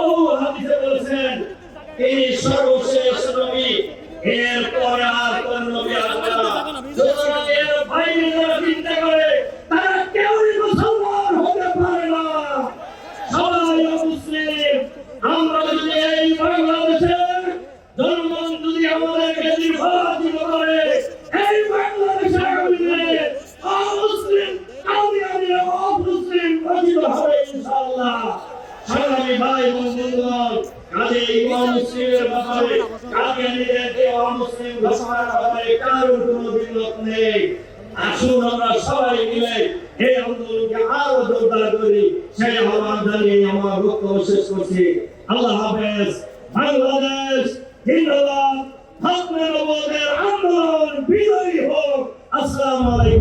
বহু হাদিসে বলেছেন তিনি সর্বশেষ নবী আর কোন এর চিন্তা করে, তারা কেউই মুসলমান হতে পারে না। সবাই আমরা যদি এই বাংলাদেশের জনগণ যদি আমাদেরকে নির্বাচিত করে এই বাংলাদেশের আগামী দিনে অমুসলিম কাদিয়ানি অমুসলিম গঠিত হবে ইনশাআল্লাহ সংগ্রামী ভাই বন্ধুগণ কাজে ইমাম মুসলিমের ব্যাপারে কাদিয়ানিদেরকে অমুসলিম ঘোষণার ব্যাপারে কারোর কোনো দ্বিমত নেই। আসুন আমরা সবাই মিলে এই আন্দোলনকে আরও জোরদার করি। সেই আহ্বান জানিয়ে আমার বক্তব্য শেষ করছি। আল্লাহ হাফেজ। বাংলাদেশ জিন্দাবাদ। হক মেরবদের আন্দোলন বিজয়ী হোক। আসসালামু আলাইকুম।